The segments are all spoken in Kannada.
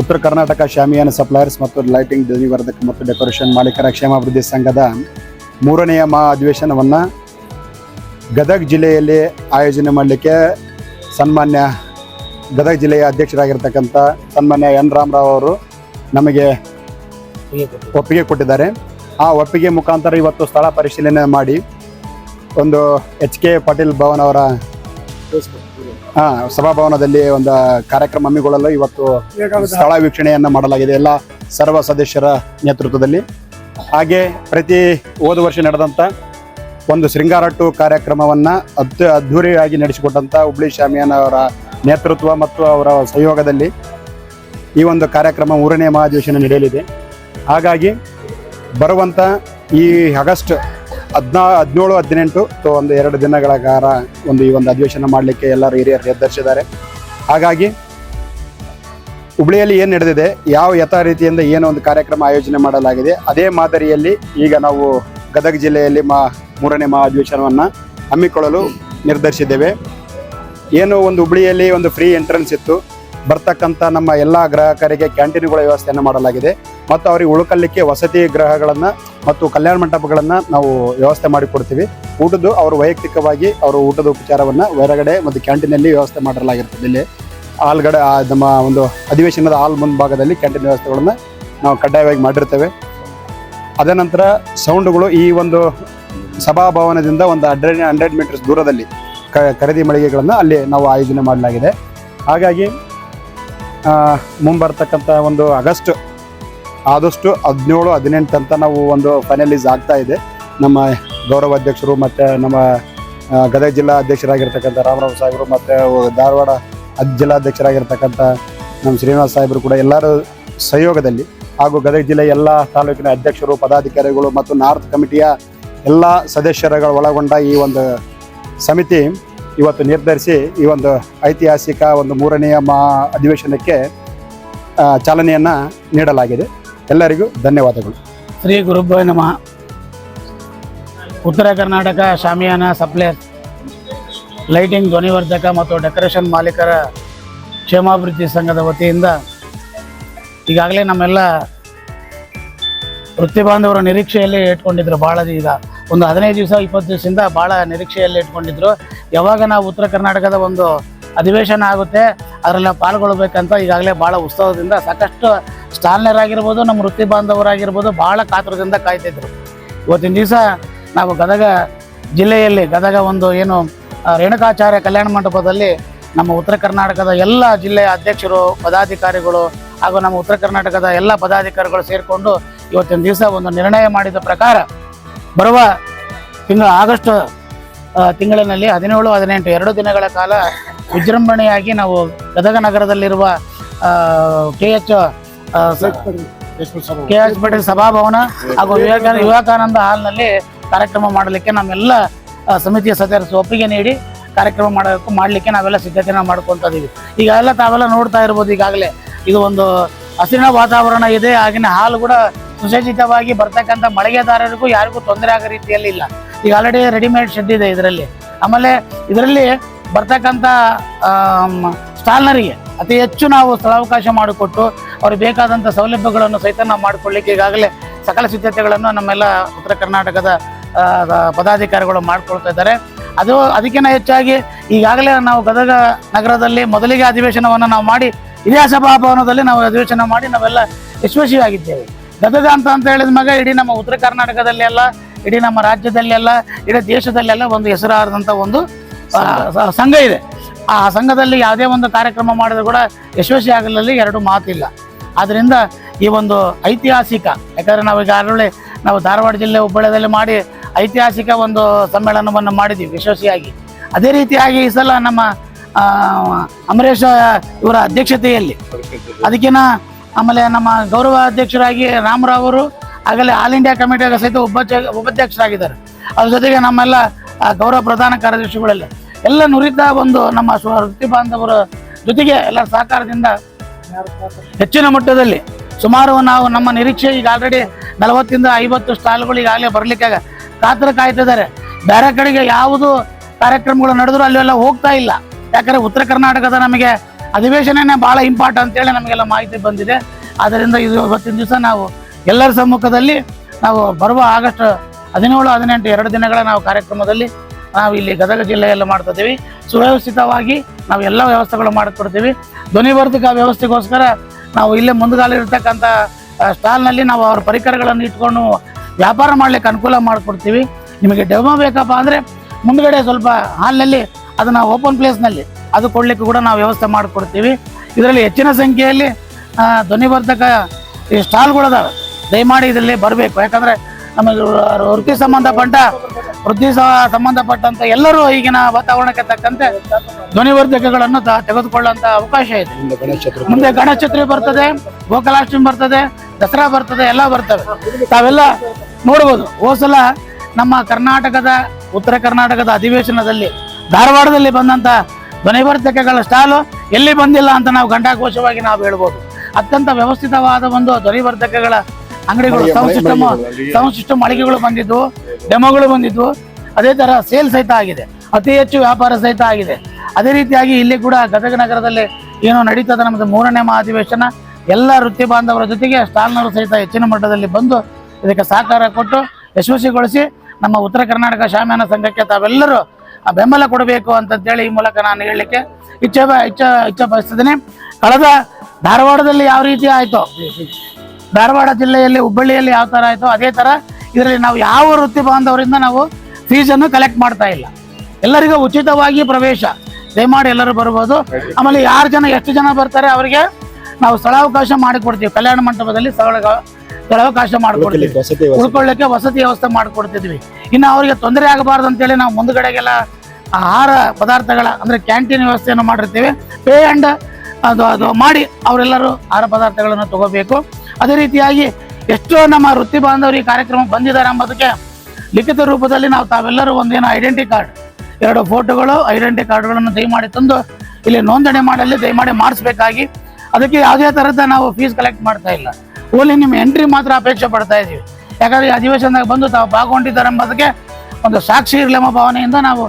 ಉತ್ತರ ಕರ್ನಾಟಕ ಶಾಮಿಯಾನ ಸಪ್ಲೈಯರ್ಸ್ ಮತ್ತು ಲೈಟಿಂಗ್ ಧ್ವನಿವರ್ಧಕ ಮತ್ತು ಡೆಕೋರೇಷನ್ ಮಾಲೀಕರ ಕ್ಷೇಮಾಭಿವೃದ್ಧಿ ಸಂಘದ ಮೂರನೆಯ ಮಹಾ ಅಧಿವೇಶನವನ್ನು ಗದಗ ಜಿಲ್ಲೆಯಲ್ಲಿ ಆಯೋಜನೆ ಮಾಡಲಿಕ್ಕೆ ಸನ್ಮಾನ್ಯ ಗದಗ ಜಿಲ್ಲೆಯ ಅಧ್ಯಕ್ಷರಾಗಿರ್ತಕ್ಕಂಥ ಸನ್ಮಾನ್ಯ ಎನ್ ರಾಮರಾವ್ ಅವರು ನಮಗೆ ಒಪ್ಪಿಗೆ ಕೊಟ್ಟಿದ್ದಾರೆ. ಆ ಒಪ್ಪಿಗೆ ಮುಖಾಂತರ ಇವತ್ತು ಸ್ಥಳ ಪರಿಶೀಲನೆ ಮಾಡಿ ಒಂದು ಎಚ್ ಕೆ ಪಾಟೀಲ್ ಭವನ್ ಅವರ ಹಾ, ಸಭಾಭವನದಲ್ಲಿ ಒಂದು ಕಾರ್ಯಕ್ರಮ ಹಮ್ಮಿಕೊಳ್ಳಲು ಇವತ್ತು ಸ್ಥಳ ವೀಕ್ಷಣೆಯನ್ನು ಮಾಡಲಾಗಿದೆ ಎಲ್ಲ ಸರ್ವ ಸದಸ್ಯರ ನೇತೃತ್ವದಲ್ಲಿ. ಹಾಗೆ ಪ್ರತಿ ಹೋದ ವರ್ಷ ನಡೆದಂಥ ಒಂದು ಶೃಂಗಾರಟ್ಟು ಕಾರ್ಯಕ್ರಮವನ್ನು ಅತ್ಯ ಅದ್ಧೂರಿಯಾಗಿ ನಡೆಸಿಕೊಟ್ಟಂಥ ಹುಬ್ಳಿ ಶಾಮಿಯಾನ ಅವರ ನೇತೃತ್ವ ಮತ್ತು ಅವರ ಸಹಯೋಗದಲ್ಲಿ ಈ ಒಂದು ಕಾರ್ಯಕ್ರಮ ಮೂರನೇ ಮಹಾಧಿವೇಶನ ನಡೆಯಲಿದೆ. ಹಾಗಾಗಿ ಬರುವಂಥ ಈ ಆಗಸ್ಟ್ ಹದಿನಾ, ಹದಿನೇಳು, ಹದಿನೆಂಟು ಸೊ ಒಂದು ಎರಡು ದಿನಗಳ ಕಾಲ ಒಂದು ಈ ಒಂದು ಅಧಿವೇಶನ ಮಾಡಲಿಕ್ಕೆ ಎಲ್ಲರೂ ಹಿರಿಯರು ನಿರ್ಧರಿಸಿದ್ದಾರೆ. ಹಾಗಾಗಿ ಹುಬ್ಳಿಯಲ್ಲಿ ಏನು ನಡೆದಿದೆ, ಯಾವ ಯಥಾ ರೀತಿಯಿಂದ ಏನೋ ಒಂದು ಕಾರ್ಯಕ್ರಮ ಆಯೋಜನೆ ಮಾಡಲಾಗಿದೆ, ಅದೇ ಮಾದರಿಯಲ್ಲಿ ಈಗ ನಾವು ಗದಗ ಜಿಲ್ಲೆಯಲ್ಲಿ ಮಾ, ಮೂರನೇ ಮಹಾ ಅಧಿವೇಶನವನ್ನು ಹಮ್ಮಿಕೊಳ್ಳಲು ನಿರ್ಧರಿಸಿದ್ದೇವೆ. ಏನು ಒಂದು ಹುಬ್ಳಿಯಲ್ಲಿ ಒಂದು ಫ್ರೀ ಎಂಟ್ರೆನ್ಸ್ ಇತ್ತು. ಬರ್ತಕ್ಕಂಥ ನಮ್ಮ ಎಲ್ಲ ಗ್ರಾಹಕರಿಗೆ ಕ್ಯಾಂಟೀನ್ಗಳ ವ್ಯವಸ್ಥೆಯನ್ನು ಮಾಡಲಾಗಿದೆ. ಮತ್ತು ಅವರಿಗೆ ಉಳ್ಕಲಿಕ್ಕೆ ವಸತಿ ಗೃಹಗಳನ್ನು ಮತ್ತು ಕಲ್ಯಾಣ ಮಂಟಪಗಳನ್ನು ನಾವು ವ್ಯವಸ್ಥೆ ಮಾಡಿಕೊಡ್ತೀವಿ. ಊಟದ್ದು ಅವರು ವೈಯಕ್ತಿಕವಾಗಿ ಅವರು ಊಟದ ಉಪಚಾರವನ್ನು ಹೊರಗಡೆ ಮತ್ತು ಕ್ಯಾಂಟೀನಲ್ಲಿ ವ್ಯವಸ್ಥೆ ಮಾಡಲಾಗಿರ್ತದೆ. ಇಲ್ಲಿ ಹಾಲ್ಗಡೆ ಆ, ನಮ್ಮ ಒಂದು ಅಧಿವೇಶನದ ಹಾಲ್ ಮುಂಭಾಗದಲ್ಲಿ ಕ್ಯಾಂಟೀನ್ ವ್ಯವಸ್ಥೆಗಳನ್ನು ನಾವು ಕಡ್ಡಾಯವಾಗಿ ಮಾಡಿರ್ತೇವೆ. ಅದನಂತರ ಸೌಂಡ್ಗಳು ಈ ಒಂದು ಸಭಾಭವನದಿಂದ ಒಂದು ಹಂಡ್ರೆಡ್ ಹಂಡ್ರೆಡ್ ಮೀಟರ್ಸ್ ದೂರದಲ್ಲಿ ಕ, ಖರೀದಿ ಮಳಿಗೆಗಳನ್ನು ಅಲ್ಲಿ ನಾವು ಆಯೋಜನೆ ಮಾಡಲಾಗಿದೆ. ಹಾಗಾಗಿ ಮುಂಬರ್ತಕ್ಕಂಥ ಒಂದು ಆಗಸ್ಟ್ ಆದಷ್ಟು ಹದಿನೇಳು, ಹದಿನೆಂಟು ಅಂತ ನಾವು ಒಂದು ಫೈನಲೈಸ್ ಆಗ್ತಾ ಇದೆ. ನಮ್ಮ ಗೌರವ ಅಧ್ಯಕ್ಷರು ಮತ್ತು ನಮ್ಮ ಗದಗ ಜಿಲ್ಲಾ ಅಧ್ಯಕ್ಷರಾಗಿರ್ತಕ್ಕಂಥ ರಾಮರಾವ್ ಸಾಹೇಬರು ಮತ್ತು ಧಾರವಾಡ ಜಿಲ್ಲಾಧ್ಯಕ್ಷರಾಗಿರ್ತಕ್ಕಂಥ ನಮ್ಮ ಶ್ರೀನಿವಾಸ್ ಸಾಹೇಬರು ಕೂಡ ಎಲ್ಲರ ಸಹಯೋಗದಲ್ಲಿ ಹಾಗೂ ಗದಗ ಜಿಲ್ಲೆಯ ಎಲ್ಲ ತಾಲೂಕಿನ ಅಧ್ಯಕ್ಷರು, ಪದಾಧಿಕಾರಿಗಳು ಮತ್ತು ನಾರ್ತ್ ಕಮಿಟಿಯ ಎಲ್ಲ ಸದಸ್ಯರುಗಳು ಒಳಗೊಂಡ ಈ ಒಂದು ಸಮಿತಿ ಇವತ್ತು ನಿರ್ಧರಿಸಿ ಈ ಒಂದು ಐತಿಹಾಸಿಕ ಒಂದು ಮೂರನೆಯ ಮಾ ಅಧಿವೇಶನಕ್ಕೆ ಚಾಲನೆಯನ್ನು ನೀಡಲಾಗಿದೆ. ಎಲ್ಲರಿಗೂ ಧನ್ಯವಾದಗಳು. ಶ್ರೀ ಗುರುಭ್ಯ ನಮಃ. ಉತ್ತರ ಕರ್ನಾಟಕ ಶಾಮಿಯಾನ ಸಪ್ಲೈಯರ್ ಲೈಟಿಂಗ್ ಧ್ವನಿವರ್ಧಕ ಮತ್ತು ಡೆಕೋರೇಷನ್ ಮಾಲೀಕರ ಕ್ಷೇಮಾಭಿವೃದ್ಧಿ ಸಂಘದ ವತಿಯಿಂದ ಈಗಾಗಲೇ ನಮ್ಮೆಲ್ಲ ವೃತ್ತಿ ಬಾಂಧವರ ನಿರೀಕ್ಷೆಯಲ್ಲಿ ಇಟ್ಕೊಂಡಿದ್ರು. ಭಾಳ ಈಗ ಒಂದು ಹದಿನೈದು ದಿವಸ, ಇಪ್ಪತ್ತು ದಿವಸದಿಂದ ಭಾಳ ನಿರೀಕ್ಷೆಯಲ್ಲಿ ಇಟ್ಕೊಂಡಿದ್ರು. ಯಾವಾಗ ನಾವು ಉತ್ತರ ಕರ್ನಾಟಕದ ಒಂದು ಅಧಿವೇಶನ ಆಗುತ್ತೆ ಅದರಲ್ಲಿ ಪಾಲ್ಗೊಳ್ಬೇಕಂತ ಈಗಾಗಲೇ ಭಾಳ ಉತ್ಸಾಹದಿಂದ ಸಾಕಷ್ಟು ಸ್ಟಾಲ್ನರಾಗಿರ್ಬೋದು, ನಮ್ಮ ವೃತ್ತಿ ಬಾಂಧವರಾಗಿರ್ಬೋದು ಭಾಳ ಕಾತುರದಿಂದ ಕಾಯ್ತಿದ್ರು. ಇವತ್ತಿನ ದಿವಸ ನಾವು ಗದಗ ಜಿಲ್ಲೆಯಲ್ಲಿ, ಗದಗ ಒಂದು ಏನು ರೇಣುಕಾಚಾರ್ಯ ಕಲ್ಯಾಣ ಮಂಟಪದಲ್ಲಿ ನಮ್ಮ ಉತ್ತರ ಕರ್ನಾಟಕದ ಎಲ್ಲ ಜಿಲ್ಲೆಯ ಅಧ್ಯಕ್ಷರು, ಪದಾಧಿಕಾರಿಗಳು ಹಾಗೂ ನಮ್ಮ ಉತ್ತರ ಕರ್ನಾಟಕದ ಎಲ್ಲ ಪದಾಧಿಕಾರಿಗಳು ಸೇರಿಕೊಂಡು ಇವತ್ತಿನ ದಿವಸ ಒಂದು ನಿರ್ಣಯ ಮಾಡಿದ ಪ್ರಕಾರ ಬರುವ ತಿಂಗಳ, ಆಗಸ್ಟ್ ತಿಂಗಳಿನಲ್ಲಿ ಹದಿನೇಳು, ಹದಿನೆಂಟು, ಎರಡು ದಿನಗಳ ಕಾಲ ವಿಜೃಂಭಣೆಯಾಗಿ ನಾವು ಗದಗ ನಗರದಲ್ಲಿರುವ K H K H Patel ಸಭಾಭವನ ಹಾಗೂ ವಿವೇಕಾನಂದ ವಿವೇಕಾನಂದ ಹಾಲ್ನಲ್ಲಿ ಕಾರ್ಯಕ್ರಮ ಮಾಡಲಿಕ್ಕೆ ನಮ್ಮೆಲ್ಲ ಸಮಿತಿಯ ಸದಸ್ಯರು ಒಪ್ಪಿಗೆ ನೀಡಿ ಕಾರ್ಯಕ್ರಮ ಮಾಡಬೇಕು ಮಾಡಲಿಕ್ಕೆ ನಾವೆಲ್ಲ ಸಿದ್ಧತೆನ ಮಾಡ್ಕೊತಾ ಇದೀವಿ. ಈಗ ಎಲ್ಲ ತಾವೆಲ್ಲ ನೋಡ್ತಾ ಇರ್ಬೋದು ಈಗಾಗಲೇ. ಇದು ಒಂದು ಹಸಿರಿನ ವಾತಾವರಣ ಇದೆ ಆಗಿನ ಹಾಲು ಕೂಡ ಸುಸಜ್ಜಿತವಾಗಿ ಬರ್ತಕ್ಕಂಥ ಮಳಿಗೆದಾರರಿಗೂ ಯಾರಿಗೂ ತೊಂದರೆ ಆಗೋ ರೀತಿಯಲ್ಲಿ ಇಲ್ಲ. ಈಗ ಆಲ್ರೆಡಿ ರೆಡಿಮೇಡ್ ಶೆಡ್ ಇದೆ ಇದರಲ್ಲಿ. ಆಮೇಲೆ ಇದರಲ್ಲಿ ಬರ್ತಕ್ಕಂಥ ಸ್ಟಾಲ್ನರಿಗೆ ಅತಿ ಹೆಚ್ಚು ನಾವು ಸ್ಥಳಾವಕಾಶ ಮಾಡಿಕೊಟ್ಟು ಅವ್ರಿಗೆ ಬೇಕಾದಂಥ ಸೌಲಭ್ಯಗಳನ್ನು ಸಹಿತ ನಾವು ಮಾಡಿಕೊಳ್ಳಿಕ್ಕೆ ಈಗಾಗಲೇ ಸಕಲ ಸಿದ್ಧತೆಗಳನ್ನು ನಮ್ಮೆಲ್ಲ ಉತ್ತರ ಕರ್ನಾಟಕದ ಪದಾಧಿಕಾರಿಗಳು ಮಾಡ್ಕೊಳ್ತಾ ಇದ್ದಾರೆ. ಅದು ಅದಕ್ಕಿಂತ ಹೆಚ್ಚಾಗಿ ಈಗಾಗಲೇ ನಾವು ಗದಗ ನಗರದಲ್ಲಿ ಮೊದಲಿಗೆ ಅಧಿವೇಶನವನ್ನು ನಾವು ಮಾಡಿ ಇದೇ ಸಭಾಭವನದಲ್ಲಿ ನಾವು ಅಧಿವೇಶನ ಮಾಡಿ ನಾವೆಲ್ಲ ಯಶಸ್ವಿಯಾಗಿದ್ದೇವೆ ಗದಗ ಅಂತ ಅಂತ ಹೇಳಿದ ಮಗ ಇಡೀ ನಮ್ಮ ಉತ್ತರ ಕರ್ನಾಟಕದಲ್ಲೆಲ್ಲ ಇಡೀ ನಮ್ಮ ರಾಜ್ಯದಲ್ಲೆಲ್ಲ ಇಡೀ ದೇಶದಲ್ಲೆಲ್ಲ ಒಂದು ಹೆಸರಾದಂಥ ಒಂದು ಸಂಘ ಇದೆ. ಆ ಸಂಘದಲ್ಲಿ ಯಾವುದೇ ಒಂದು ಕಾರ್ಯಕ್ರಮ ಮಾಡಿದ್ರು ಕೂಡ ಯಶಸ್ವಿ ಆಗಲಲ್ಲಿ ಎರಡು ಮಾತಿಲ್ಲ. ಆದ್ದರಿಂದ ಈ ಒಂದು ಐತಿಹಾಸಿಕ, ಯಾಕಂದರೆ ನಾವು ಈಗಾಗಲೇ ನಾವು ಧಾರವಾಡ ಜಿಲ್ಲೆ ಹುಬ್ಬಳ್ಳಿಯಲ್ಲಿ ಮಾಡಿ ಐತಿಹಾಸಿಕ ಒಂದು ಸಮ್ಮೇಳನವನ್ನು ಮಾಡಿದ್ದೀವಿ ಯಶಸ್ವಿಯಾಗಿ. ಅದೇ ರೀತಿಯಾಗಿ ಈ ಸಲ ನಮ್ಮ ಅಮರೇಶ ಇವರ ಅಧ್ಯಕ್ಷತೆಯಲ್ಲಿ ಅದಕ್ಕಿಂತ ಆಮೇಲೆ ನಮ್ಮ ಗೌರವ ಅಧ್ಯಕ್ಷರಾಗಿ ರಾಮರಾವ್ ಅವರು, ಆಗಲೇ ಆಲ್ ಇಂಡಿಯಾ ಕಮಿಟಿಯಾಗ ಸಹಿತ ಉಪಾಧ್ಯ ಉಪಾಧ್ಯಕ್ಷರಾಗಿದ್ದಾರೆ. ಅದ್ರ ಜೊತೆಗೆ ನಮ್ಮೆಲ್ಲ ಗೌರವ ಪ್ರಧಾನ ಕಾರ್ಯದರ್ಶಿಗಳೆಲ್ಲ ಎಲ್ಲ ನುರಿತ ಒಂದು ನಮ್ಮ ವೃತ್ತಿ ಬಾಂಧವರ ಜೊತೆಗೆ ಎಲ್ಲ ಸಹಕಾರದಿಂದ ಹೆಚ್ಚಿನ ಮಟ್ಟದಲ್ಲಿ ಸುಮಾರು ನಾವು ನಮ್ಮ ನಿರೀಕ್ಷೆ ಈಗ ಆಲ್ರೆಡಿ ನಲವತ್ತಿಂದ ಐವತ್ತು ಸ್ಟಾಲ್ಗಳು ಈಗಾಗಲೇ ಬರಲಿಕ್ಕೆ ಕಾತರ ಕಾಯ್ತಿದ್ದಾರೆ. ಬೇರೆ ಕಡೆಗೆ ಯಾವುದು ಕಾರ್ಯಕ್ರಮಗಳು ನಡೆದ್ರು ಅಲ್ಲೆಲ್ಲ ಹೋಗ್ತಾ ಇಲ್ಲ. ಯಾಕಂದ್ರೆ ಉತ್ತರ ಕರ್ನಾಟಕದ ನಮಗೆ ಅಧಿವೇಶನನೇ ಭಾಳ ಇಂಪಾರ್ಟ್ ಅಂತೇಳಿ ನಮಗೆಲ್ಲ ಮಾಹಿತಿ ಬಂದಿದೆ. ಆದ್ದರಿಂದ ಇದು ಇವತ್ತಿನ ದಿವಸ ನಾವು ಎಲ್ಲರ ಸಮ್ಮುಖದಲ್ಲಿ ನಾವು ಬರುವ ಆಗಸ್ಟ್ ಹದಿನೇಳು, ಹದಿನೆಂಟು ಎರಡು ದಿನಗಳ ನಾವು ಕಾರ್ಯಕ್ರಮದಲ್ಲಿ ನಾವು ಇಲ್ಲಿ ಗದಗ ಜಿಲ್ಲೆಯಲ್ಲಿ ಮಾಡ್ತಾ ಇದ್ದೀವಿ. ಸುವ್ಯವಸ್ಥಿತವಾಗಿ ನಾವು ಎಲ್ಲ ವ್ಯವಸ್ಥೆಗಳು ಮಾಡಿಕೊಡ್ತೀವಿ. ಧ್ವನಿವರ್ಧಕ ವ್ಯವಸ್ಥೆಗೋಸ್ಕರ ನಾವು ಇಲ್ಲೇ ಮುಂದುಗಾಲಿರ್ತಕ್ಕಂಥ ಸ್ಟಾಲ್ನಲ್ಲಿ ನಾವು ಅವ್ರ ಪರಿಕರಗಳನ್ನು ಇಟ್ಕೊಂಡು ವ್ಯಾಪಾರ ಮಾಡ್ಲಿಕ್ಕೆ ಅನುಕೂಲ ಮಾಡಿಕೊಡ್ತೀವಿ. ನಿಮಗೆ ಡೆಮೋ ಬೇಕಪ್ಪ ಅಂದರೆ ಮುಂದಗಡೆ ಸ್ವಲ್ಪ ಹಾಲ್ನಲ್ಲಿ ಅದನ್ನು ಓಪನ್ ಪ್ಲೇಸ್ನಲ್ಲಿ ಅದು ಕೊಡಲಿಕ್ಕೆ ಕೂಡ ನಾವು ವ್ಯವಸ್ಥೆ ಮಾಡಿಕೊಡ್ತೀವಿ. ಇದರಲ್ಲಿ ಹೆಚ್ಚಿನ ಸಂಖ್ಯೆಯಲ್ಲಿ ಧ್ವನಿವರ್ಧಕ ಈ ಸ್ಟಾಲ್ಗಳದಾವೆ. ದಯಮಾಡಿ ಇದರಲ್ಲಿ ಬರಬೇಕು. ಯಾಕಂದರೆ ನಮಗೆ ವೃತ್ತಿ ಸಂಬಂಧಪಟ್ಟ ಸ- ಸಂಬಂಧಪಟ್ಟಂತ ಎಲ್ಲರೂ ಈಗಿನ ವಾತಾವರಣಕ್ಕೆ ತಕ್ಕಂತೆ ಧ್ವನಿವರ್ಧಕಗಳನ್ನು ತೆಗೆದುಕೊಳ್ಳುವಂತ ಅವಕಾಶ ಇದೆ. ಮುಂದೆ ಗಣೇಶ ಚತುರ್ಥಿ ಬರ್ತದೆ, ಗೋಕುಲಾಷ್ಟಮಿ ಬರ್ತದೆ, ದಸರಾ ಬರ್ತದೆ, ಎಲ್ಲ ಬರ್ತವೆ. ತಾವೆಲ್ಲ ನೋಡ್ಬೋದು, ಹೋಸಲ ನಮ್ಮ ಕರ್ನಾಟಕದ, ಉತ್ತರ ಕರ್ನಾಟಕದ ಅಧಿವೇಶನದಲ್ಲಿ ಧಾರವಾಡದಲ್ಲಿ ಬಂದಂತ ಧ್ವನಿವರ್ಧಕಗಳ ಸ್ಟಾಲು ಎಲ್ಲಿ ಬಂದಿಲ್ಲ ಅಂತ ನಾವು ಘಂಟಾಘೋಷವಾಗಿ ನಾವು ಹೇಳ್ಬೋದು. ಅತ್ಯಂತ ವ್ಯವಸ್ಥಿತವಾದ ಒಂದು ಧ್ವನಿವರ್ಧಕಗಳ ಅಂಗಡಿಗಳು ಸೌಂಡ್ ಸಿಸ್ಟಮ್. ಸೌಂಡ್ ಸಿಸ್ಟಮ್ ಮಳಿಗೆಗಳು ಬಂದಿದ್ವು ಡೆಮೋಗಳು ಬಂದಿದ್ವು ಅದೇ ತರ ಸೇಲ್ ಸಹಿತ ಆಗಿದೆ. ಅತಿ ಹೆಚ್ಚು ವ್ಯಾಪಾರ ಸಹಿತ ಆಗಿದೆ. ಅದೇ ರೀತಿಯಾಗಿ ಇಲ್ಲಿ ಕೂಡ ಗದಗ ನಗರದಲ್ಲಿ ಏನು ನಡೀತದೆ ನಮ್ಮದು ಮೂರನೇ ಮಹಾಧಿವೇಶನ. ಎಲ್ಲ ವೃತ್ತಿ ಬಾಂಧವರ ಜೊತೆಗೆ ಸ್ಟಾಲ್ನವರು ಸಹಿತ ಹೆಚ್ಚಿನ ಮಟ್ಟದಲ್ಲಿ ಬಂದು ಇದಕ್ಕೆ ಸಹಕಾರ ಕೊಟ್ಟು ಯಶಸ್ವಿಗೊಳಿಸಿ ನಮ್ಮ ಉತ್ತರ ಕರ್ನಾಟಕ ಶಾಮಿಯಾನ ಸಂಘಕ್ಕೆ ತಾವೆಲ್ಲರೂ ಬೆಂಬಲ ಕೊಡಬೇಕು ಅಂತಂತೇಳಿ ಈ ಮೂಲಕ ನಾನು ಹೇಳಲಿಕ್ಕೆ ಇಚ್ಛೆ ಇಚ್ಛ ಇಚ್ಛೆ ಇಚ್ಛೆ ಬಯಸ್ತಿದ್ದೀನಿ. ಕಳೆದ ಧಾರವಾಡದಲ್ಲಿ ಯಾವ ರೀತಿ ಆಯಿತು? ಧಾರವಾಡ ಜಿಲ್ಲೆಯಲ್ಲಿ ಹುಬ್ಬಳ್ಳಿಯಲ್ಲಿ ಯಾವ ಥರ ಆಯಿತು ಅದೇ ಥರ ಇದರಲ್ಲಿ ನಾವು ಯಾವ ವೃತ್ತಿ ಬಾಂಧವರಿಂದ ನಾವು ಫೀಸನ್ನು ಕಲೆಕ್ಟ್ ಮಾಡ್ತಾ ಇಲ್ಲ. ಎಲ್ಲರಿಗೂ ಉಚಿತವಾಗಿ ಪ್ರವೇಶ. ದಯಮಾಡಿ ಎಲ್ಲರೂ ಬರ್ಬೋದು. ಆಮೇಲೆ ಯಾರು ಜನ ಎಷ್ಟು ಜನ ಬರ್ತಾರೆ ಅವರಿಗೆ ನಾವು ಸ್ಥಳಾವಕಾಶ ಮಾಡಿಕೊಡ್ತೀವಿ. ಕಲ್ಯಾಣ ಮಂಟಪದಲ್ಲಿ ಸ್ಥಳ ಸ್ಥಳಾವಕಾಶ ಮಾಡಿಕೊಡ್ತೀವಿ. ಉಳ್ಕೊಳ್ಳಿಕ್ಕೆ ವಸತಿ ವ್ಯವಸ್ಥೆ. ಉಳ್ಕೊಳ್ಳಿಕ್ಕೆ ವಸತಿ ವ್ಯವಸ್ಥೆ ಮಾಡಿಕೊಡ್ತಿದ್ವಿ. ಇನ್ನು ಅವರಿಗೆ ತೊಂದರೆ ಆಗಬಾರ್ದು ಅಂತೇಳಿ ನಾವು ಮುಂದ್ಗಡೆಗೆಲ್ಲ ಆಹಾರ ಪದಾರ್ಥಗಳ ಅಂದರೆ ಕ್ಯಾಂಟೀನ್ ವ್ಯವಸ್ಥೆಯನ್ನು ಮಾಡಿರ್ತೀವಿ. ಪೇ ಅಂಡ್ ಅದು ಅದು ಮಾಡಿ ಅವರೆಲ್ಲರೂ ಆಹಾರ ಪದಾರ್ಥಗಳನ್ನು ತಗೋಬೇಕು. ಅದೇ ರೀತಿಯಾಗಿ ಎಷ್ಟೋ ನಮ್ಮ ವೃತ್ತಿ ಬಾಂಧವರು ಈ ಕಾರ್ಯಕ್ರಮ ಬಂದಿದ್ದಾರೆ ಎಂಬುದಕ್ಕೆ ಲಿಖಿತ ರೂಪದಲ್ಲಿ ನಾವು ತಾವೆಲ್ಲರೂ ಒಂದೇನು ಐಡೆಂಟಿ ಕಾರ್ಡ್ ಎರಡು ಫೋಟೋಗಳು ಐಡೆಂಟಿ ಕಾರ್ಡ್ಗಳನ್ನು ದಯಮಾಡಿ ತಂದು ಇಲ್ಲಿ ನೋಂದಣಿ ಮಾಡಲಿ, ದಯಮಾಡಿ ಮಾಡಿಸ್ಬೇಕಾಗಿ. ಅದಕ್ಕೆ ಯಾವುದೇ ಥರದ ನಾವು ಫೀಸ್ ಕಲೆಕ್ಟ್ ಮಾಡ್ತಾ ಇಲ್ಲ. ಓನ್ಲಿ ನಿಮ್ಮ ಎಂಟ್ರಿ ಮಾತ್ರ ಅಪೇಕ್ಷೆ ಪಡ್ತಾ ಇದ್ದೀವಿ ಯಾಕಂದರೆ ಅಧಿವೇಶನದಾಗ ಬಂದು ತಾವು ಪಾಲ್ಗೊಂಡಿದ್ದಾರೆ ಎಂಬುದಕ್ಕೆ ಒಂದು ಸಾಕ್ಷಿ ಇರಲಿ ಎಂಬ ಭಾವನೆಯಿಂದ ನಾವು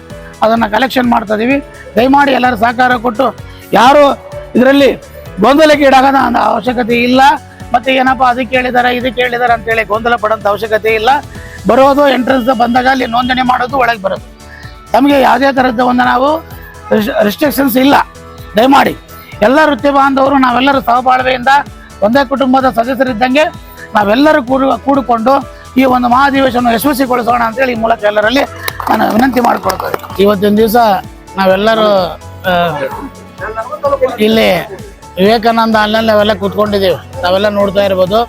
ಅದನ್ನು ಕಲೆಕ್ಷನ್ ಮಾಡ್ತಾ ಇದ್ದೀವಿ ದಯಮಾಡಿ ಎಲ್ಲರೂ ಸಹಕಾರ ಕೊಟ್ಟು ಯಾರು ಇದರಲ್ಲಿ ಗೊಂದಲಕ್ಕೆ ಅನ್ನೋ ಅವಶ್ಯಕತೆ ಇಲ್ಲ. ಮತ್ತೆ ಏನಪ್ಪ ಅದಕ್ಕೆ ಹೇಳಿದ್ದಾರೆ ಇದಕ್ಕೆ ಹೇಳಿದ್ದಾರೆ ಅಂತೇಳಿ ಗೊಂದಲ ಪಡೋಂಥ ಅವಶ್ಯಕತೆ ಇಲ್ಲ. ಬರೋದು ಎಂಟ್ರೆನ್ಸ್ ಬಂದಾಗ ಅಲ್ಲಿ ನೋಂದಣಿ ಮಾಡೋದು ಒಳಗೆ ಬರೋದು. ನಮಗೆ ಯಾವುದೇ ಥರದ ಒಂದು ನಾವು ರಿಸ್ಟ್ರಿಕ್ಷನ್ಸ್ ಇಲ್ಲ. ದಯಮಾಡಿ ಎಲ್ಲ ವೃತ್ತಿ ಬಾಂಧವರು, ನಾವೆಲ್ಲರೂ ಸಹಬಾಳ್ವೆಯಿಂದ ಒಂದೇ ಕುಟುಂಬದ ಸದಸ್ಯರಿದ್ದಂಗೆ ನಾವೆಲ್ಲರೂ ಕೂಡು, ಕೂಡಿಕೊಂಡು ಈ ಒಂದು ಮಹಾಧಿವೇಶನ ಯಶಸ್ವಿಗೊಳಿಸೋಣ ಅಂತೇಳಿ ಈ ಮೂಲಕ ಎಲ್ಲರಲ್ಲಿ ನಾನು ವಿನಂತಿ ಮಾಡಿಕೊಳ್ತೇನೆ. ಇವತ್ತಿನ ದಿವಸ ನಾವೆಲ್ಲರೂ ಇಲ್ಲಿ ವಿವೇಕಾನಂದ ಹಾಲ್ನಲ್ಲಿ ನಾವೆಲ್ಲ ಕೂತ್ಕೊಂಡಿದ್ದೀವಿ. ನಾವೆಲ್ಲ ನೋಡ್ತಾ ಇರ್ಬೋದು.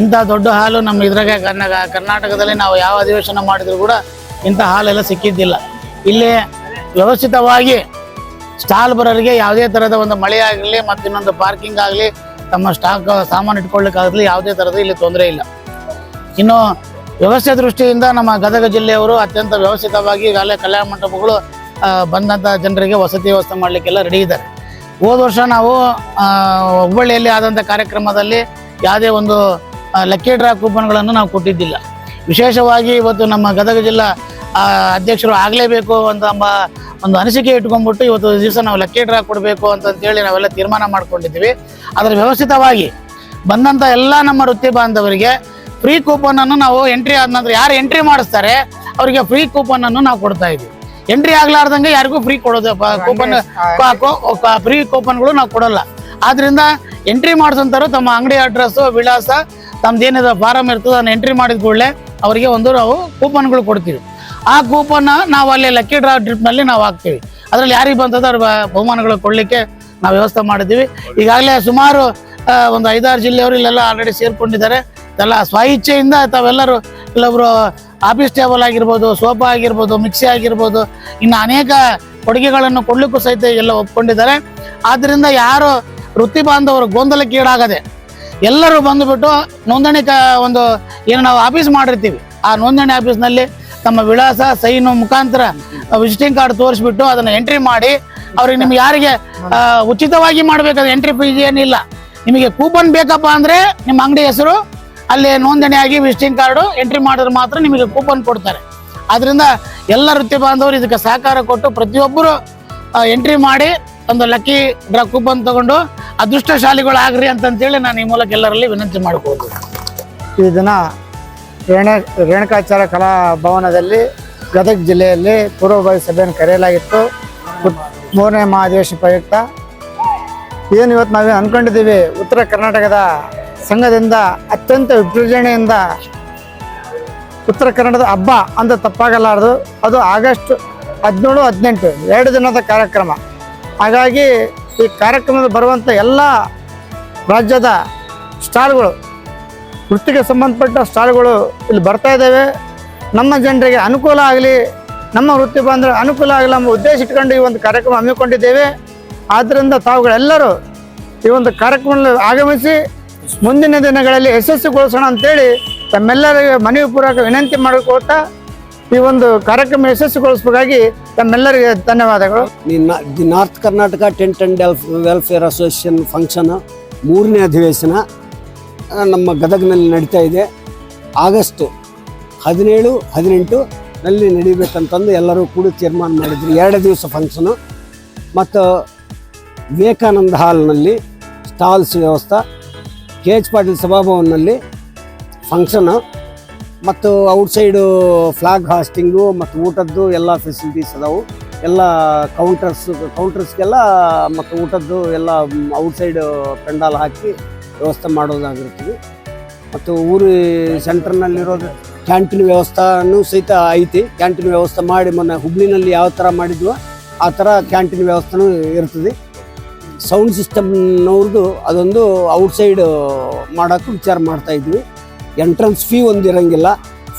ಇಂಥ ದೊಡ್ಡ ಹಾಲು ನಮ್ಮ ಇದ್ರಾಗೆ ಕರ್ನಾಟಕ ಕರ್ನಾಟಕದಲ್ಲಿ ನಾವು ಯಾವ ಅಧಿವೇಶನ ಮಾಡಿದ್ರು ಕೂಡ ಇಂಥ ಹಾಲೆಲ್ಲ ಸಿಕ್ಕಿದ್ದಿಲ್ಲ. ಇಲ್ಲಿ ವ್ಯವಸ್ಥಿತವಾಗಿ ಸ್ಟಾಲ್ ಬರೋರಿಗೆ ಯಾವುದೇ ಥರದ ಒಂದು ಮಳೆ ಆಗಲಿ ಮತ್ತು ಇನ್ನೊಂದು ಪಾರ್ಕಿಂಗ್ ಆಗಲಿ ತಮ್ಮ ಸ್ಟಾಕ್, ಸಾಮಾನು ಇಟ್ಕೊಳ್ಳಿಕ್ಕಾಗಲಿ ಯಾವುದೇ ಥರದ ಇಲ್ಲಿ ತೊಂದರೆ ಇಲ್ಲ. ಇನ್ನು ವ್ಯವಸ್ಥೆ ದೃಷ್ಟಿಯಿಂದ ನಮ್ಮ ಗದಗ ಜಿಲ್ಲೆಯವರು ಅತ್ಯಂತ ವ್ಯವಸ್ಥಿತವಾಗಿ ಈಗಾಗಲೇ ಕಲ್ಯಾಣ ಮಂಟಪಗಳು ಬಂದಂಥ ಜನರಿಗೆ ವಸತಿ ವ್ಯವಸ್ಥೆ ಮಾಡಲಿಕ್ಕೆಲ್ಲ ರೆಡಿ ಇದ್ದಾರೆ. ಹೋದ ವರ್ಷ ನಾವು ಹುಬ್ಬಳ್ಳಿಯಲ್ಲಿ ಆದಂಥ ಕಾರ್ಯಕ್ರಮದಲ್ಲಿ ಯಾವುದೇ ಒಂದು ಲಕ್ಕಿ ಡ್ರಾ ಕೂಪನ್ಗಳನ್ನು ನಾವು ಕೊಟ್ಟಿದ್ದಿಲ್ಲ. ವಿಶೇಷವಾಗಿ ಇವತ್ತು ನಮ್ಮ ಗದಗ ಜಿಲ್ಲಾ ಅಧ್ಯಕ್ಷರು ಆಗಲೇಬೇಕು ಅಂತ ಎಂಬ ಒಂದು ಅನಿಸಿಕೆ ಇಟ್ಕೊಂಡ್ಬಿಟ್ಟು ಇವತ್ತು ದಿವಸ ನಾವು ಲಕ್ಕಿ ಡ್ರಾ ಕೊಡಬೇಕು ಅಂತಂತೇಳಿ ನಾವೆಲ್ಲ ತೀರ್ಮಾನ ಮಾಡ್ಕೊಂಡಿದ್ದೀವಿ. ಅದರ ವ್ಯವಸ್ಥಿತವಾಗಿ ಬಂದಂಥ ಎಲ್ಲ ನಮ್ಮ ವೃತ್ತಿ ಬಾಂಧವರಿಗೆ ಫ್ರೀ ಕೂಪನನ್ನು ನಾವು ಎಂಟ್ರಿ ಆದ ನಂತರ ಯಾರು ಎಂಟ್ರಿ ಮಾಡಿಸ್ತಾರೆ, ಅವರಿಗೆ ಫ್ರೀ ಕೂಪನನ್ನು ನಾವು ಕೊಡ್ತಾ ಇದ್ದೀವಿ. ಎಂಟ್ರಿ ಆಗ್ಲಾರ್ದಂಗೆ ಯಾರಿಗೂ ಫ್ರೀ ಕೊಡೋದು. ಕೂಪನ್ ಫ್ರೀ ಕೂಪನ್ಗಳು ನಾವು ಕೊಡಲ್ಲ. ಆದ್ರಿಂದ ಎಂಟ್ರಿ ಮಾಡಿಸಂತಾರು ತಮ್ಮ ಅಂಗಡಿ ಅಡ್ರೆಸ್ ವಿಳಾಸ ತಮ್ದೇನಿದೆ ಫಾರಮ್ ಇರ್ತದೆ ಅದನ್ನ ಎಂಟ್ರಿ ಮಾಡಿದ ಕೂಡಲೇ ಅವರಿಗೆ ಒಂದು ನಾವು ಕೂಪನ್ಗಳು ಕೊಡ್ತೀವಿ. ಆ ಕೂಪನ್ನ ನಾವು ಅಲ್ಲಿ ಲಕ್ಕಿ ಡ್ರಾ ಡ್ರಿಪ್ನಲ್ಲಿ ನಾವು ಹಾಕ್ತೀವಿ. ಅದ್ರಲ್ಲಿ ಯಾರಿಗೆ ಬಂತದ ಅವ್ರ ಬ- ಬಹುಮಾನಗಳು ಕೊಡಲಿಕ್ಕೆ ನಾವು ವ್ಯವಸ್ಥೆ ಮಾಡಿದ್ದೀವಿ. ಈಗಾಗಲೇ ಸುಮಾರು ಒಂದು ಐದಾರು ಜಿಲ್ಲೆಯವರು ಇಲ್ಲೆಲ್ಲ ಆಲ್ರೆಡಿ ಸೇರ್ಕೊಂಡಿದ್ದಾರೆ. ಎಲ್ಲ ಸ್ವಇಚ್ಛೆಯಿಂದ ತಾವೆಲ್ಲರೂ ಕೆಲವೊಬ್ರು ಆಫೀಸ್ ಟೇಬಲ್ ಆಗಿರ್ಬೋದು ಸೋಫಾ ಆಗಿರ್ಬೋದು ಮಿಕ್ಸಿ ಆಗಿರ್ಬೋದು, ಇನ್ನು ಅನೇಕ ಕೊಡುಗೆಗಳನ್ನು ಕೊಡಲಿಕ್ಕೂ ಸಹಿತ ಎಲ್ಲ ಒಪ್ಕೊಂಡಿದ್ದಾರೆ. ಆದ್ದರಿಂದ ಯಾರು ವೃತ್ತಿ ಬಾಂಧವರು ಗೊಂದಲಕ್ಕೀಡಾಗದೆ ಎಲ್ಲರೂ ಬಂದುಬಿಟ್ಟು ನೋಂದಣಿ ಕ ಒಂದು ಏನು ನಾವು ಆಫೀಸ್ ಮಾಡಿರ್ತೀವಿ. ಆ ನೋಂದಣಿ ಆಫೀಸ್ನಲ್ಲಿ ತಮ್ಮ ವಿಳಾಸ ಸೈನು ಮುಖಾಂತರ ವಿಸಿಟಿಂಗ್ ಕಾರ್ಡ್ ತೋರಿಸ್ಬಿಟ್ಟು ಅದನ್ನು ಎಂಟ್ರಿ ಮಾಡಿ, ಅವ್ರಿಗೆ ನಿಮ್ಗೆ ಯಾರಿಗೆ ಉಚಿತವಾಗಿ ಮಾಡಬೇಕಾದ್ರೆ ಎಂಟ್ರಿ ಫೀಸ್ ಏನಿಲ್ಲ. ನಿಮಗೆ ಕೂಪನ್ ಬೇಕಪ್ಪ ಅಂದರೆ ನಿಮ್ಮ ಅಂಗಡಿ ಹೆಸರು ಅಲ್ಲಿ ನೋಂದಣಿ ಆಗಿ ವಿಸಿಟಿಂಗ್ ಕಾರ್ಡು ಎಂಟ್ರಿ ಮಾಡಿದ್ರೆ ಮಾತ್ರ ನಿಮಗೆ ಕೂಪನ್ ಕೊಡ್ತಾರೆ. ಆದ್ರಿಂದ ಎಲ್ಲ ವೃತ್ತಿ ಬಾಂಧವರು ಇದಕ್ಕೆ ಸಹಕಾರ ಕೊಟ್ಟು ಪ್ರತಿಯೊಬ್ಬರು ಎಂಟ್ರಿ ಮಾಡಿ ಒಂದು ಲಕ್ಕಿ ಡ್ರಾ ಕೂಪನ್ ತಗೊಂಡು ಅದೃಷ್ಟಶಾಲಿಗಳಾಗ್ರಿ ಅಂತಂತೇಳಿ ನಾನು ಈ ಮೂಲಕ ಎಲ್ಲರಲ್ಲಿ ವಿನಂತಿ ಮಾಡ್ಕೋದು ಈ ದಿನ ರೇಣ, ರೇಣುಕಾಚಾರ್ಯ ಕಲಾ ಭವನದಲ್ಲಿ ಗದಗ ಜಿಲ್ಲೆಯಲ್ಲಿ ಪೂರ್ವಭಾವಿ ಸಭೆಯನ್ನು ಕರೆಯಲಾಗಿತ್ತು. ಮೂರನೇ ಮಹಾದೇಶ ಪ್ರಯುಕ್ತ. ಏನು ಇವತ್ತು ನಾವು ಅನ್ಕೊಂಡಿದ್ದೀವಿ? ಉತ್ತರ ಕರ್ನಾಟಕದ ಸಂಘದಿಂದ ಅತ್ಯಂತ ವಿಜೃಂಭಣೆಯಿಂದ ಉತ್ತರ ಕನ್ನಡದ ಹಬ್ಬ ಅಂತ ತಪ್ಪಾಗಲಾರದು. ಅದು ಆಗಸ್ಟ್ ಹದಿನೇಳು, ಹದಿನೆಂಟು, ಎರಡು ದಿನದ ಕಾರ್ಯಕ್ರಮ. ಹಾಗಾಗಿ ಈ ಕಾರ್ಯಕ್ರಮದಲ್ಲಿ ಬರುವಂಥ ಎಲ್ಲ ರಾಜ್ಯದ ಸ್ಟಾರ್ಗಳು, ವೃತ್ತಿಗೆ ಸಂಬಂಧಪಟ್ಟ ಸ್ಟಾರ್ಗಳು ಇಲ್ಲಿ ಬರ್ತಾ ಇದ್ದಾವೆ. ನಮ್ಮ ಜನರಿಗೆ ಅನುಕೂಲ ಆಗಲಿ, ನಮ್ಮ ವೃತ್ತಿ ಬಂದರೆ ಅನುಕೂಲ ಆಗಲಿ ನಮ್ಮ ಉದ್ದೇಶ ಇಟ್ಕೊಂಡು ಈ ಒಂದು ಕಾರ್ಯಕ್ರಮ ಹಮ್ಮಿಕೊಂಡಿದ್ದೇವೆ. ಆದ್ದರಿಂದ ತಾವುಗಳೆಲ್ಲರೂ ಈ ಒಂದು ಕಾರ್ಯಕ್ರಮದಲ್ಲಿ ಆಗಮಿಸಿ ಮುಂದಿನ ದಿನಗಳಲ್ಲಿ ಯಶಸ್ವಿಗೊಳಿಸೋಣ ಅಂತೇಳಿ ತಮ್ಮೆಲ್ಲರಿಗೆ ಮನವಿ ಪೂರ್ವಕ ವಿನಂತಿ ಮಾಡಿಕೊಳ್ತಾ ಈ ಒಂದು ಕಾರ್ಯಕ್ರಮ ಯಶಸ್ವಿಗೊಳಿಸಬೇಕಾಗಿ ತಮ್ಮೆಲ್ಲರಿಗೆ ಧನ್ಯವಾದಗಳು. The north Karnataka tent and welf, welfare association function ಮೂರನೇ ಅಧಿವೇಶನ ನಮ್ಮ ಗದಗಿನಲ್ಲಿ ನಡೀತಾ ಇದೆ. ಆಗಸ್ಟ್ ಹದಿನೇಳು, ಹದಿನೆಂಟು ನಲ್ಲಿ ನಡಿಬೇಕಂತಂದು ಎಲ್ಲರೂ ಕೂಡ ತೀರ್ಮಾನ ಮಾಡಿದ್ರು. ಎರಡು ದಿವಸ ಫಂಕ್ಷನು. ಮತ್ತು ವಿವೇಕಾನಂದ ಹಾಲ್ನಲ್ಲಿ ಸ್ಟಾಲ್ಸ್ ವ್ಯವಸ್ಥೆ. ಕೆ ಎಚ್ ಪಾಟೀಲ್ ಸಭಾಭವನಲ್ಲಿ ಫಂಕ್ಷನು ಮತ್ತು ಔಟ್ಸೈಡು ಫ್ಲಾಗ್ ಹಾಸ್ಟಿಂಗು ಮತ್ತು ಊಟದ್ದು ಎಲ್ಲ ಫೆಸಿಲಿಟೀಸ್ ಅದಾವು. ಎಲ್ಲ ಕೌಂಟರ್ಸ್ ಕೌಂಟರ್ಸ್ಗೆಲ್ಲ ಮತ್ತು ಊಟದ್ದು ಎಲ್ಲ ಔಟ್ಸೈಡು ಪೆಂಡಾಲ್ ಹಾಕಿ ವ್ಯವಸ್ಥೆ ಮಾಡೋದಾಗಿರ್ತೀವಿ ಮತ್ತು ಊರು ಸೆಂಟ್ರ್ನಲ್ಲಿರೋದು ಕ್ಯಾಂಟೀನ್ ವ್ಯವಸ್ಥೆನೂ ಸಹಿತ ಐತಿ. ಕ್ಯಾಂಟೀನ್ ವ್ಯವಸ್ಥೆ ಮಾಡಿ ಮೊನ್ನೆ ಹುಬ್ಳಿನಲ್ಲಿ ಯಾವ ಥರ ಮಾಡಿದ್ವೋ ಆ ಥರ ಕ್ಯಾಂಟೀನ್ ವ್ಯವಸ್ಥೆನೂ ಇರ್ತದೆ. ಸೌಂಡ್ ಸಿಸ್ಟಮ್ನವ್ರದ್ದು ಅದೊಂದು ಔಟ್ಸೈಡ್ ಮಾಡೋಕ್ಕೆ ವಿಚಾರ ಮಾಡ್ತಾ ಇದ್ವಿ. ಎಂಟ್ರೆನ್ಸ್ ಫೀ ಒಂದು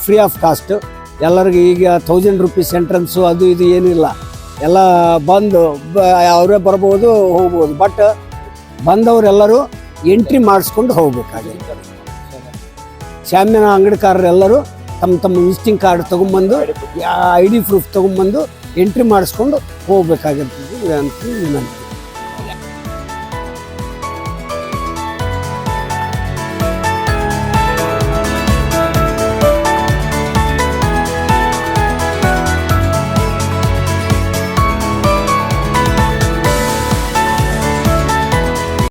ಫ್ರೀ ಆಫ್ ಕಾಸ್ಟ್ ಎಲ್ಲರಿಗೂ ಈಗ ಥೌಸಂಡ್ ರುಪೀಸ್ ಎಂಟ್ರೆನ್ಸು ಅದು ಇದು ಏನಿಲ್ಲ ಎಲ್ಲ ಬಂದು, ಬ, ಅವರೇ ಬರ್ಬೋದು, ಹೋಗ್ಬೋದು. ಬಟ್ ಬಂದವರೆಲ್ಲರೂ ಎಂಟ್ರಿ ಮಾಡಿಸ್ಕೊಂಡು ಹೋಗ್ಬೇಕಾಗಿದೆ ಶಾಮಿನ ಅಂಗಡಿಕಾರರೆಲ್ಲರೂ ತಮ್ಮ ತಮ್ಮ ವಿಸಿಟಿಂಗ್ ಕಾರ್ಡ್ ತೊಗೊಂಬಂದು ಐ ಡಿ ಪ್ರೂಫ್ ತೊಗೊಂಬಂದು ಎಂಟ್ರಿ ಮಾಡಿಸ್ಕೊಂಡು ಹೋಗ್ಬೇಕಾಗಿರ್ತದೆ ಅಂತ ವಿನಂತಿ